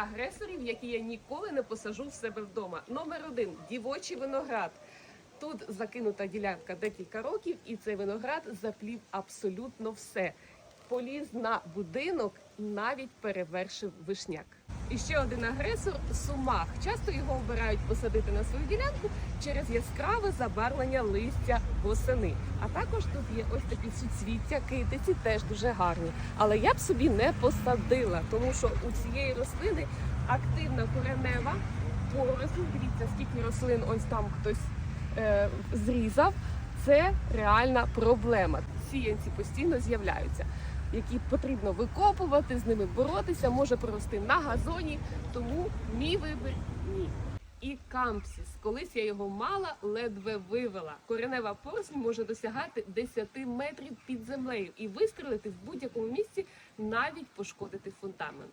агресорів, які я ніколи не посажу в себе вдома. Номер один дівочий виноград. Тут закинута ділянка декілька років, і цей виноград заплів абсолютно все. Поліз на будинок, навіть перевершив вишняк. І ще один агресор сумах. Часто його обирають посадити на свою ділянку через яскраве забарвлення листя восени. А також тут є ось такі суцвіття, китиці теж дуже гарні. Але я б собі не посадила, тому що у цієї рослини активна коренева поросль. Дивіться, скільки рослин ось там хтось е, зрізав. Це реальна проблема. Сіянці постійно з'являються, які потрібно викопувати, з ними боротися, може прорости на газоні. Тому мій вибір ні. І кампсіс. Колись я його мала, ледве вивела. Коренева поросль може досягати 10 метрів під землею і вистрелити в будь-якому місці, навіть пошкодити фундамент.